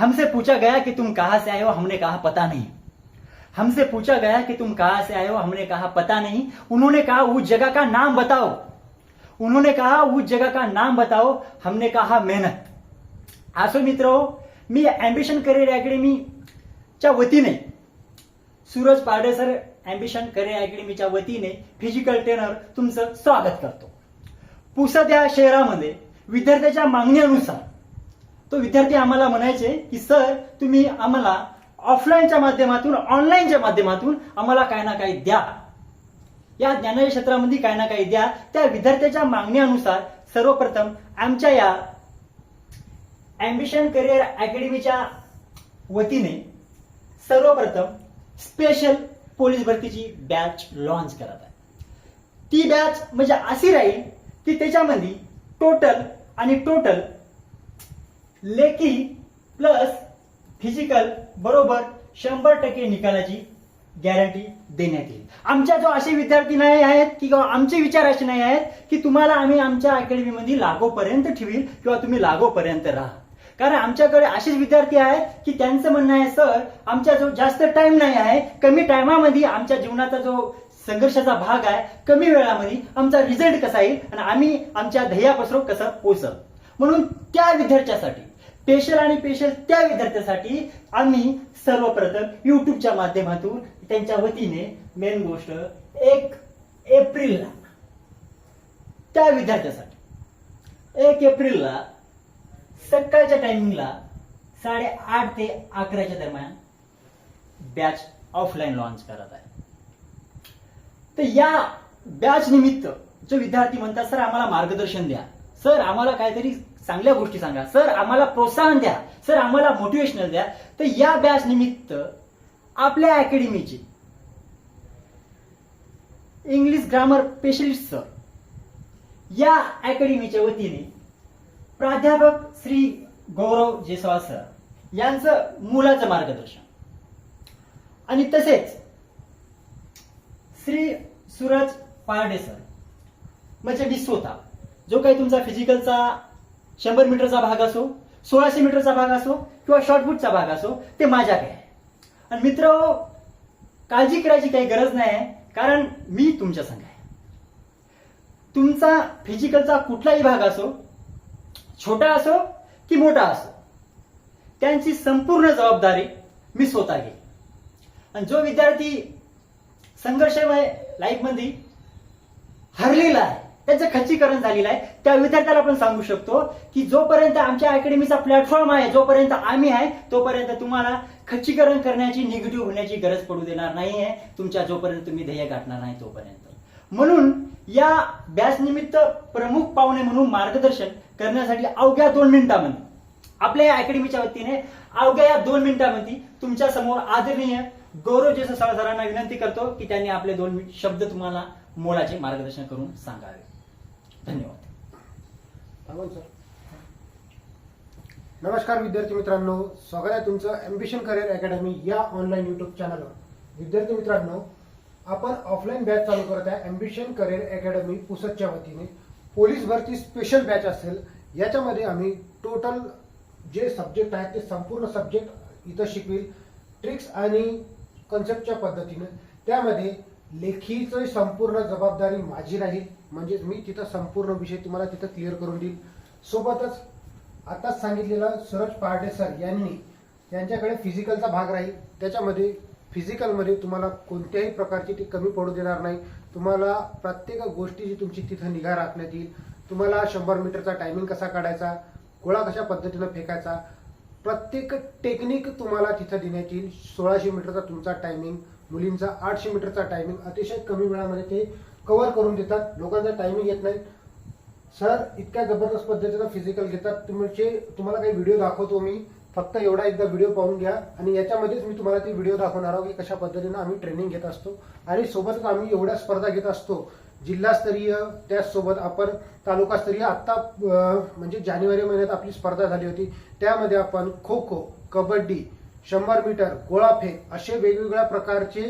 हमसे पूछा गया कि तुम कहां से आए हो हमने कहा पता नहीं। हमसे पूछा गया कि तुम कहां से आए हो हमने कहा पता नहीं। उन्होंने कहा उस जगह का नाम बताओ। उन्होंने कहा उस जगह का नाम बताओ। हमने कहा मेहनत। असो मित्र मी अँबिशन करिअर अकॅडमीच्या वतीने Suraj Parde sir ambition career अकॅडमीच्या वतीने फिजिकल ट्रेनर तुमचं स्वागत करतो. पुसद या शहरामध्ये विद्यार्थ्याच्या मागण्यानुसार तो विद्यार्थी आम्हाला म्हणायचे की सर तुम्ही आम्हाला ऑफलाईनच्या माध्यमातून ऑनलाईनच्या माध्यमातून आम्हाला काही ना काही द्या. या ज्ञानाच्या क्षेत्रामध्ये काय ना काही द्या. त्या विद्यार्थ्याच्या मागण्यानुसार सर्वप्रथम आमच्या या ॲम्बिशन करिअर अकॅडमीच्या वतीने सर्वप्रथम स्पेशल पोलीस भरतीची बॅच लॉन्च करत आहे. ती बॅच म्हणजे अशी राहील की त्याच्यामध्ये टोटल आणि टोटल लेखी प्लस फिजिकल बरोबर शंभर टक्के निकालाची गॅरंटी देण्यात येईल. आमच्या जो असे विद्यार्थी नाही आहेत किंवा आमचे विचार असे नाही आहेत की तुम्हाला आम्ही आमच्या अकॅडमीमध्ये लागोपर्यंत ठेवील किंवा तुम्ही लागोपर्यंत राहा. कारण आमच्याकडे असेच विद्यार्थी आहेत की त्यांचं म्हणणं आहे सर आमच्या जो जास्त टाइम नाही आहे कमी टायमामध्ये आमच्या जीवनाचा जो संघर्षाचा भाग आहे कमी वेळामध्ये आमचा रिझल्ट कसा येईल आणि आम्ही आमच्या ध्येयापासून कसं पोचल म्हणून त्या विद्यार्थ्यासाठी स्पेशल आणि स्पेशल त्या विद्यार्थ्यासाठी आम्ही सर्वप्रथम युट्यूबच्या माध्यमातून त्यांच्या वतीने मेन गोष्ट एक एप्रिलला त्या विद्यार्थ्यासाठी. एक एप्रिलला सकाळच्या टायमिंगला साडेआठ ते अकराच्या दरम्यान बॅच ऑफलाईन लॉन्च करत आहे. तर या बॅच निमित्त जो विद्यार्थी म्हणतात सर आम्हाला मार्गदर्शन द्या. सर आम्हाला काहीतरी चांगल्या गोष्टी सांगा. सर आम्हाला प्रोत्साहन द्या. सर आम्हाला मोटिवेशनल द्या. तर या बॅच निमित्त आपल्या अकॅडमीचे इंग्लिश ग्रामर स्पेशलिस्ट सर या अकॅडमीच्या वतीने प्राध्यापक श्री गौरव जेसवाल सर यांचं मुलाचं मार्गदर्शन. आणि तसेच श्री सूरज पारडे सर म्हणजे मी स्वतः जो काही तुमचा फिजिकलचा शंभर मीटरचा भाग असो सोळाशे मीटरचा भाग असो किंवा शॉर्टपुटचा भाग असो ते माझ्याकडे आहे. आणि मित्र काळजी करायची काही गरज नाही आहे कारण मी तुमच्या संग आहे. तुमचा फिजिकलचा कुठलाही भाग असो छोटा असो की मोठा असो त्यांची संपूर्ण जबाबदारी मी स्वतः घेईन. आणि जो विद्यार्थी संघर्षमय लाईफमध्ये हरलेला आहे त्याचं खच्चीकरण झालेलं आहे. त्या विद्यार्थ्याला आपण सांगू शकतो की जोपर्यंत आमच्या अकॅडमीचा प्लॅटफॉर्म आहे जोपर्यंत आम्ही आहे तोपर्यंत तुम्हाला खच्चीकरण करण्याची निगेटिव्ह होण्याची गरज पडू देणार नाही आहे तुमच्या जोपर्यंत तुम्ही ध्येय गाठणार नाही तोपर्यंत. म्हणून या बॅच निमित्त प्रमुख पाहुणे म्हणून मार्गदर्शन करण्यासाठी अवघ्या दोन मिनिटांमध्ये आपल्या या अकॅडमीच्या वतीने अवघ्या या दोन मिनिटांमध्ये तुमच्यासमोर आदरणीय गौरव जेसर सरांना विनंती करतो की त्यांनी आपले दोन शब्द तुम्हाला मोलाचे मार्गदर्शन करून सांगावे. धन्यवाद. सर. नमस्कार विद्यार्थी मित्रांनो. स्वागत आहे तुमचं अम्बिशन करिअर अकॅडमी या ऑनलाईन युट्यूब चॅनलवर विद्यार्थी मित्रांनो आपण ऑफलाईन बॅच चालू करत आहे अम्बिशन करिअर अकॅडमी पुसदच्या वतीने. पोलीस भरती स्पेशल बॅच असेल याच्यामध्ये आम्ही टोटल जे सब्जेक्ट आहेत ते संपूर्ण सब्जेक्ट इथं शिकवेल. ट्रिक्स आणि कन्सेप्टच्या पद्धतीने. त्यामध्ये लेखीचं संपूर्ण जबाबदारी माझी राहील. म्हणजेच मी तिथं संपूर्ण विषय तुम्हाला तिथं क्लिअर करून देईल. सोबतच आताच सांगितलेलं सूरज पहाटे सर यांनी त्यांच्याकडे फिजिकलचा भाग राहील. त्याच्यामध्ये फिजिकलमध्ये तुम्हाला कोणत्याही प्रकारची ती कमी पडू देणार नाही. तुम्हाला प्रत्येक गोष्टीची तुमची तिथं निगा राखण्यात येईल. तुम्हाला शंभर मीटरचा टायमिंग कसा काढायचा? गोळा कशा पद्धतीनं फेकायचा? प्रत्येक टेक्निक तुम्हाला तिथं देण्यात येईल. सोळाशे मीटरचा तुमचा टायमिंग मुलींचा आठशे मीटरचा टायमिंग अतिशय कमी वेळामध्ये ते कव्हर करून देतात. लोकांचा टायमिंग येत नाही. सर इतक्या जबरदस्त पद्धतीनं फिजिकल घेतात. तुमचे तुम्हाला काही व्हिडिओ दाखवतो मी. फक्त एवढा एकदा व्हिडिओ पाहून घ्या. आणि याच्यामध्येच मी तुम्हाला ती व्हिडिओ दाखवणार आहोत की कशा पद्धतीनं आम्ही ट्रेनिंग घेत असतो. आणि सोबतच आम्ही एवढ्या स्पर्धा घेत असतो. जिल्हास्तरीय त्याचसोबत आपण तालुकास्तरीय. आत्ता म्हणजे जानेवारी महिन्यात आपली स्पर्धा झाली होती. त्यामध्ये आपण खो खो कबड्डी शंभर मीटर गोळाफेक असे वेगवेगळ्या प्रकारचे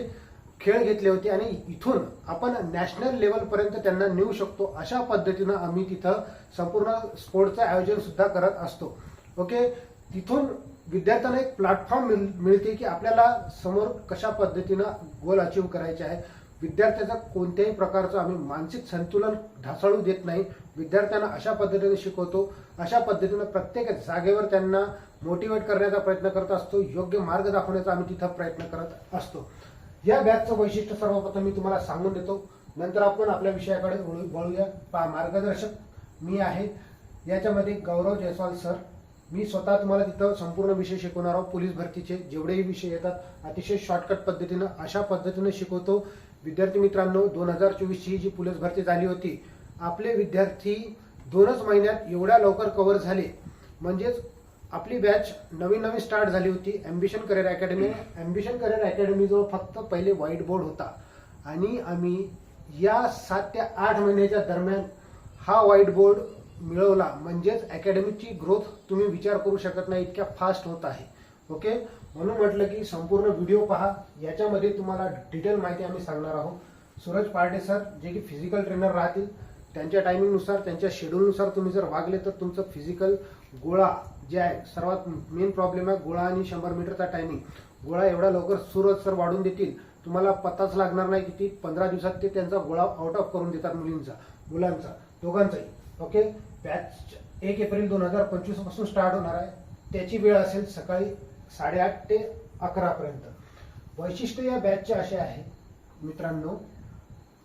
खेळ घेतले होते आणि इथून आपण नॅशनल लेवल पर्यंत त्यांना नेऊ शकतो अशा पद्धतीनं आम्ही तिथं संपूर्ण स्पोर्टचं आयोजन सुद्धा करत असतो. ओके? तिथून विद्यार्थ्यांना एक प्लॅटफॉर्म मिळते की आपल्याला समोर कशा पद्धतीनं गोल अचीव करायचे आहे. विद्यार्थ्याचा कोणत्याही प्रकारचं आम्ही मानसिक संतुलन ढासळू देत नाही. विद्यार्थ्यांना अशा पद्धतीने शिकवतो. अशा पद्धतीनं प्रत्येक जागेवर त्यांना मोटिवेट करण्याचा प्रयत्न करत असतो. योग्य मार्ग दाखवण्याचा आम्ही तिथं प्रयत्न करत असतो. या बॅचचं वैशिष्ट्य सर्वप्रथम मी तुम्हाला सांगून देतो. नंतर आपण आपल्या विषयाकडे वळूया. पा मार्गदर्शक मी आहे. याच्यामध्ये गौरव जयस्वाल सर. मी स्वतः तुम्हाला तिथं संपूर्ण विषय शिकवणार आहोत. पोलीस भरतीचे जेवढेही विषय येतात अतिशय शॉर्टकट पद्धतीनं अशा पद्धतीनं शिकवतो. विद्यार्थी मित्रांनो दोन हजार चोवीसची जी पोलीस भरती झाली होती आपले विद्यार्थी दोनच महिन्यात एवढ्या लवकर कव्हर झाले. म्हणजेच आपली बॅच नवीन नवीन स्टार्ट झाली होती ambition career academy ambition career अकॅडमीजवळ फक्त पहिले व्हाईट बोर्ड होता. आणि आम्ही या सात ते आठ महिन्याच्या दरम्यान हा व्हाईट बोर्ड मिळवला. म्हणजेच अकॅडमीची ग्रोथ तुम्ही विचार करू शकत नाही इतक्या फास्ट होत आहे. ओके म्हणून म्हटलं की संपूर्ण व्हिडिओ पहा. याच्यामध्ये तुम्हाला डिटेल माहिती आम्ही सांगणार आहोत. सूरज पार्टे सर जे की फिजिकल ट्रेनर राहतील त्यांच्या टायमिंगनुसार त्यांच्या शेड्यूलनुसार तुम्ही जर वागले तर तुमचं फिजिकल गोळा जे आहे सर्वात मेन प्रॉब्लेम आहे गोळा आणि शंभर मीटरचा टायमिंग गोळा एवढा लवकर सूरज सर वाढून देतील. तुम्हाला पत्ताच लागणार नाही किती पंधरा दिवसात ते त्यांचा गोळा आउट ऑफ करून देतात मुलींचा मुलांचा दोघांचाही. ओके बॅच एक एप्रिल दोन हजार पंचवीसपासून स्टार्ट होणार आहे. त्याची वेळ असेल सकाळी साडेआठ ते अकरा पर्यंत वैशिष्ट्य या बॅचचे असे आहे मित्रांनो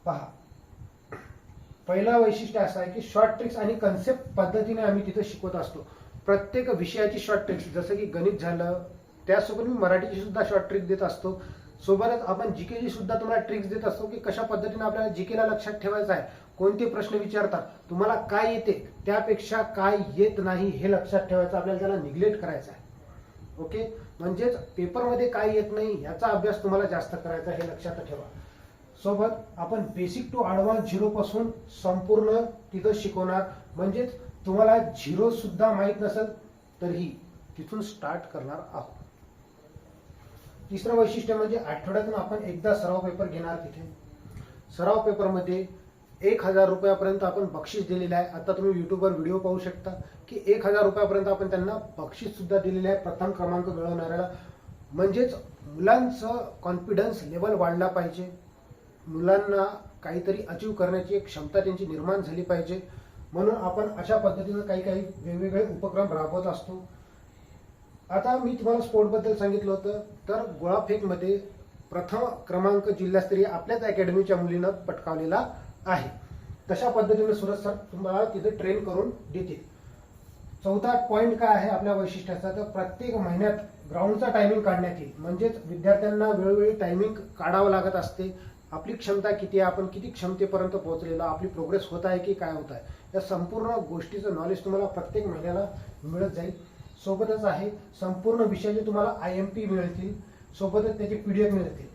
पहा. पहिला वैशिष्ट्य असं आहे की शॉर्ट ट्रिक्स आणि कन्सेप्ट पद्धतीने आम्ही तिथे शिकवत असतो. प्रत्येक विषयाची शॉर्ट ट्रिक्स जसं की गणित झालं त्यासोबत मी मराठीची सुद्धा शॉर्ट ट्रिक देत असतो. सोबतच आपण जीकेची सुद्धा तुम्हाला ट्रिक्स देत असतो की कशा पद्धतीने आपल्याला जीकेला लक्षात ठेवायचं आहे. कोणते प्रश्न विचारतात तुम्हाला काय येते त्यापेक्षा काय येत नाही हे लक्षात ठेवायचं आपल्याला त्याला निग्लेक्ट करायचं आहे. ओके? म्हणजेच पेपरमध्ये काय येत नाही याचा अभ्यास तुम्हाला जास्त करायचा हे लक्षात ठेवा. सोबत आपण बेसिक टू ॲडव्हान्स झिरो पासून संपूर्ण तिथं शिकवणार. म्हणजेच तुम्हाला झिरो सुद्धा माहीत नसेल तरीही तिथून स्टार्ट करणार आहोत. तिसरं वैशिष्ट्य म्हणजे आठवड्यातून आपण एकदा सराव पेपर घेणार तिथे. सराव पेपरमध्ये एक हजार रुपयापर्यंत आपण बक्षीस दिलेलं आहे. आता तुम्ही युट्यूबवर व्हिडिओ पाहू शकता की एक हजार रुपयापर्यंत आपण त्यांना बक्षीस सुद्धा दिलेलं आहे. प्रथम क्रमांक मिळवणाऱ्याला. म्हणजेच मुलांचं कॉन्फिडन्स लेवल वाढला पाहिजे. मुलांना काहीतरी अचीव करण्याची एक क्षमता त्यांची निर्माण झाली पाहिजे. म्हणून आपण अशा पद्धतीनं काही काही वेगवेगळे उपक्रम राबवत असतो. आता मी तुम्हाला स्पोर्टबद्दल सांगितलं होतं. तर गोळाफेकमध्ये प्रथम क्रमांक जिल्हास्तरीय आपल्याच अकॅडमीच्या मुलीनं पटकावलेला आहे. तशा पद्धतीने सुरज सर तुम्हाला तिथे ट्रेन करून देतील. चौथा पॉईंट काय आहे आपल्या वैशिष्ट्याचा? तर प्रत्येक महिन्यात ग्राउंडचा टायमिंग काढण्यात येईल. म्हणजेच विद्यार्थ्यांना वेळोवेळी टायमिंग काढावं लागत असते. आपली क्षमता किती आहे? आपण किती क्षमतेपर्यंत पोहोचलेलो आपली प्रोग्रेस होत आहे की काय होत आहे? या संपूर्ण गोष्टीचं नॉलेज तुम्हाला प्रत्येक महिन्याला मिळत जाईल. सोबतच आहे संपूर्ण विषयाचे तुम्हाला आय एम पी मिळतील सोबतच त्याचे पी डी एफ मिळतील.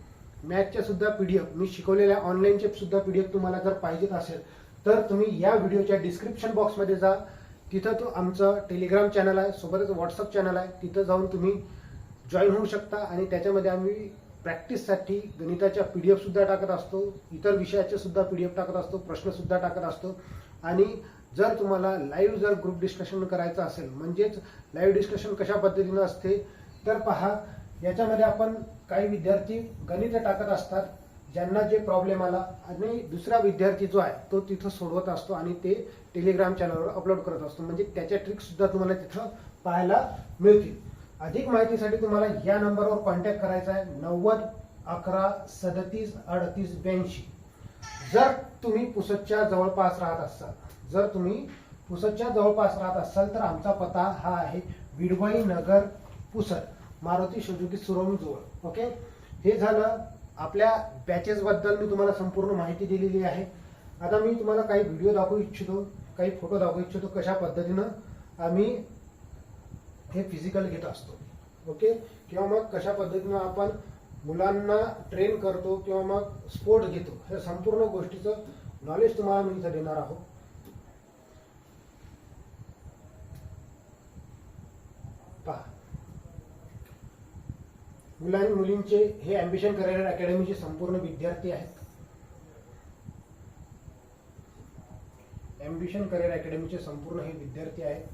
मॅथच्या सुद्धा पी डी एफ मी शिकवलेल्या ऑनलाईनचे सुद्धा पी डी एफ तुम्हाला जर पाहिजेत असेल तर तुम्ही या व्हिडिओच्या डिस्क्रिप्शन बॉक्समध्ये जा. तिथं तो आमचं टेलिग्राम चॅनल आहे सोबतच व्हॉट्सअप चॅनल आहे. तिथं जाऊन तुम्ही जॉईन होऊ शकता आणि त्याच्यामध्ये आम्ही प्रॅक्टिससाठी गणिताच्या पी डी एफसुद्धा टाकत असतो इतर विषयाचे सुद्धा पी डी एफ टाकत असतो प्रश्नसुद्धा टाकत असतो. आणि जर तुम्हाला लाईव्ह जर ग्रुप डिस्कशन करायचं असेल म्हणजेच लाईव्ह डिस्कशन कशा पद्धतीनं असते तर पहा याच्यामध्ये आपण काही विद्यार्थी गणित टाकत असतात ज्यांना जे प्रॉब्लेम आला आणि दुसरा विद्यार्थी जो आहे तो तिथं सोडवत असतो आणि ते टेलिग्राम चॅनलवर अपलोड करत असतो. म्हणजे त्याच्या ट्रिक सुद्धा तुम्हाला तिथं पाहायला मिळतील. अधिक माहितीसाठी तुम्हाला या नंबरवर कॉन्टॅक्ट करायचा आहे नव्वद अकरा सदतीस अडतीस ब्याऐंशी. जर तुम्ही पुसदच्या जवळपास राहत असाल जर तुम्ही पुसदच्या जवळपास राहत असाल तर आमचा पत्ता हा आहे विडवई नगर पुसद मारुती सुजुकी सुरवणी जवळ ओके हे झालं आपल्या बॅचेस बद्दल मी तुम्हाला संपूर्ण माहिती दिलेली आहे. आता मी तुम्हाला काही व्हिडिओ दाखवू इच्छितो काही फोटो दाखवू इच्छितो कशा पद्धतीनं आम्ही हे फिजिकल घेत असतो ओके किंवा मग कशा पद्धतीनं आपण मुलांना ट्रेन करतो किंवा मग स्पोर्ट घेतो हे संपूर्ण गोष्टीचं नॉलेज तुम्हाला मी इथं देणार आहोत पहा मुलां मुलींचे हे अम्बिशन करिअर अकॅडमीचे संपूर्ण विद्यार्थी आहेत. अम्बिशन करिअर अकॅडमीचे संपूर्ण हे विद्यार्थी आहेत.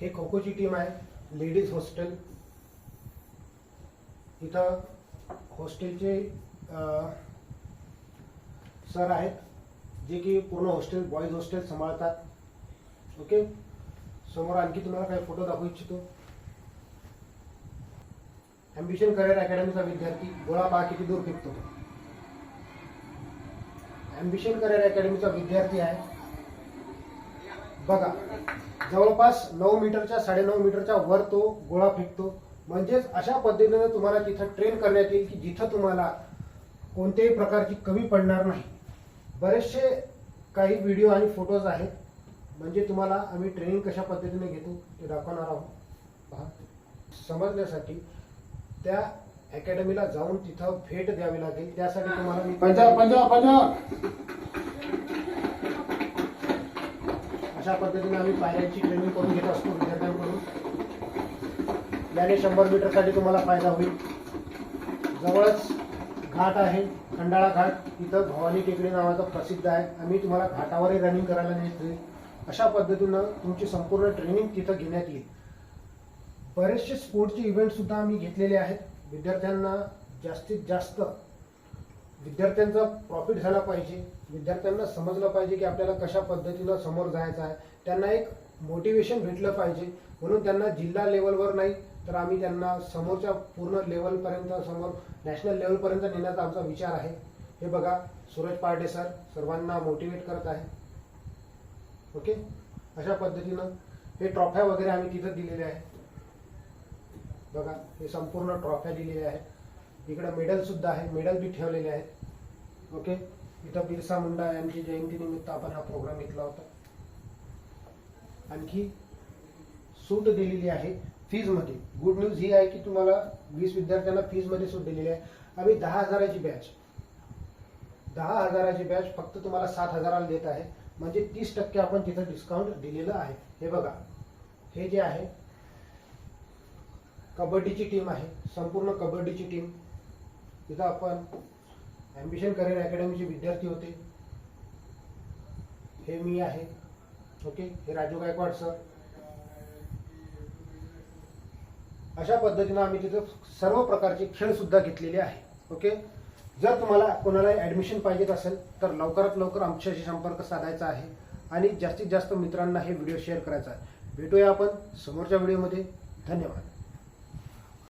हे खो खोची टीम आहे लेडीज हॉस्टेल इथं हॉस्टेलचे सर आहेत जे की पूर्ण हॉस्टेल बॉईज हॉस्टेल सांभाळतात. ओके समोर आणखी तुम्हाला काही फोटो दाखवू इच्छितो. अम्बिशन करिअर अकॅडमीचा विद्यार्थी गोळा पहा किती दूर फेकतो. अम्बिशन करिअर अकॅडमीचा विद्यार्थी आहे. बघा जवळपास नऊ मीटरच्या साडेनऊ मीटरच्या वर तो गोळा फेकतो. म्हणजेच अशा पद्धतीने तुम्हाला तिथं ट्रेन करण्यात येईल की जिथं तुम्हाला कोणत्याही प्रकारची कमी पडणार नाही. बरेचसे काही व्हिडिओ आणि फोटोज आहेत. म्हणजे तुम्हाला आम्ही ट्रेनिंग कशा पद्धतीने घेतो ते दाखवणार आहोत. पहा. समजण्यासाठी त्या अकॅडमीला जाऊन तिथं भेट द्यावी लागेल. त्यासाठी तुम्हाला मी पंजाब पंजाब पंजाब अशा पद्धतीने आम्ही पायऱ्यांची ट्रेनिंग करून घेत असतो विद्यार्थ्यांकडून. याने शंभर मीटरसाठी तुम्हाला फायदा होईल. जवळच घाट आहे खंडाळा घाट. इथं भवानी टेकडी नावाचं प्रसिद्ध आहे. आम्ही तुम्हाला घाटावरही रनिंग करायला नेतो अशा पद्धतीनं तुमची संपूर्ण ट्रेनिंग तिथं घेण्यात येईल. बरेचसे स्पोर्टचे इव्हेंट सुद्धा आम्ही घेतलेले आहेत. विद्यार्थ्यांना जास्तीत जास्त विद्यार्थ्यांचा प्रॉफिट झाला पाहिजे. विद्यार्थ्यांना समजलं पाहिजे की आपल्याला कशा पद्धतीनं समोर जायचं आहे. त्यांना एक मोटिवेशन भेटलं पाहिजे. म्हणून त्यांना जिल्हा लेवलवर नाही तर आम्ही त्यांना समोरच्या पूर्ण लेवलपर्यंत समोर नॅशनल लेवलपर्यंत नेण्याचा आमचा विचार आहे. हे बघा सूरज पार्टे सर सर्वांना मोटिवेट करत आहे. ओके अशा पद्धतीनं हे ट्रॉफ्या वगैरे आम्ही तिथं दिलेले आहे बघा हे संपूर्ण ट्रॉफ्या दिलेल्या आहेत. इकडे मेडल सुद्धा आहे. मेडल बी ठेवलेले आहेत. ओके इथं बिरसा मुंडा यांची जयंती निमित्त आपण हा प्रोग्राम घेतला होता. आणखी सूट दिलेली आहे फीजमध्ये गुड न्यूज ही आहे की तुम्हाला वीस विद्यार्थ्यांना फीजमध्ये सूट दिलेली आहे. आम्ही दहा हजाराची बॅच दहा हजाराची बॅच फक्त तुम्हाला सात हजाराला देत आहे. म्हणजे तीस टक्के आपण तिथं डिस्काउंट दिलेलं आहे. हे बघा. हे जे आहे कबड्डीची टीम आहे. संपूर्ण कबड्डीची टीम तिथं आपण ॲम्बिशन करिअर अकॅडमीचे विद्यार्थी होते. हे मी आहे. ओके हे राजू गायकवाड सर अशा पद्धतीनं आम्ही तिथं सर्व प्रकारचे खेळ सुद्धा घेतलेले आहे. ओके जर तुम्हाला कोणाला ॲडमिशन पाहिजेत असेल तर लवकरात लवकर आमच्याशी संपर्क साधायचा आहे. आणि जास्तीत जास्त मित्रांना हे व्हिडिओ शेअर करायचा आहे. भेटूया आपण समोरच्या व्हिडिओमध्ये धन्यवाद.